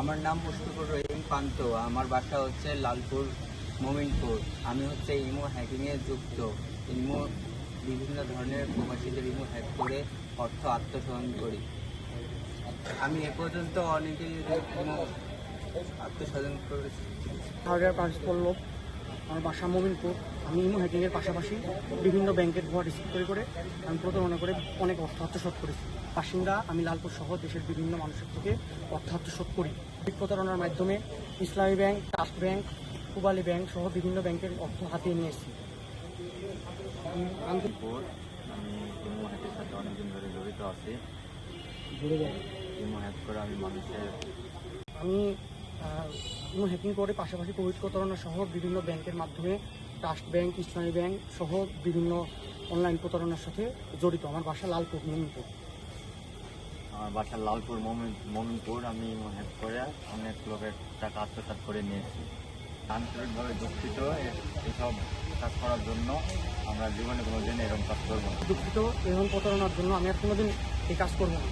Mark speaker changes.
Speaker 1: আমার নাম মুশফিকুর রহিম পান্ত। আমার বাসা হচ্ছে লালপুর, মোমিনপুর। আমি হচ্ছে ইমো হ্যাকিংয়ে যুক্ত। ইমো বিভিন্ন ধরনের প্রবাসীদের ইমো হ্যাক করে অর্থ আত্মসাৎ করি। আমি এ পর্যন্ত অনেকেই ইমো আত্মসাধন করেছি।
Speaker 2: হার্ডওয়্যার পাঁচ করল আমার বাসা মোমিনপুর আমি ইমো হ্যাকিংয়ের পাশাপাশি বিভিন্ন ব্যাংকের ভুয়া রিসিভ করে করে আমি প্রতারণা করে অনেক অর্থ আত্মসাৎ করেছি। বাসিন্দা আমি লালপুর সহ দেশের বিভিন্ন মানুষের থেকে অর্থ আত্মসাৎ করি। প্রতারণার মাধ্যমে Islami bank trust bank Pubali bank সহ বিভিন্ন ব্যাংকের অর্থ হাতিয়ে নিয়ে এসেছি। আমি আন্তরিক
Speaker 3: পর আমি ইমো হ্যাকের সাথে অনেকদিন ধরে জড়িত আছি। ইমো হ্যাক করে আমি মানুষের
Speaker 2: আমি কোনো হ্যাকিং করে পাশাপাশি কোভিড প্রতারণা সহ বিভিন্ন ব্যাংকের মাধ্যমে ট্রাস্ট ব্যাংক ইসলামী ব্যাংক সহ বিভিন্ন অনলাইন প্রতারণার সাথে জড়িত। আমার বাসা লালপুর মোমিনপুর।
Speaker 3: আমার বাসা লালপুর মোমিন মোমিনপুর। আমি হ্যাক করে অনেক লোকের টাকা আত্মসাৎ করে নিয়েছি। আন্তরিকভাবে দুঃখিত এসব কাজ করার জন্য আমরা জীবনে কোনো দিন এরকম কাজ করব না।
Speaker 2: দুঃখিত এরকম প্রতারণার জন্য আমি আর কোনোদিন এই কাজ করব না।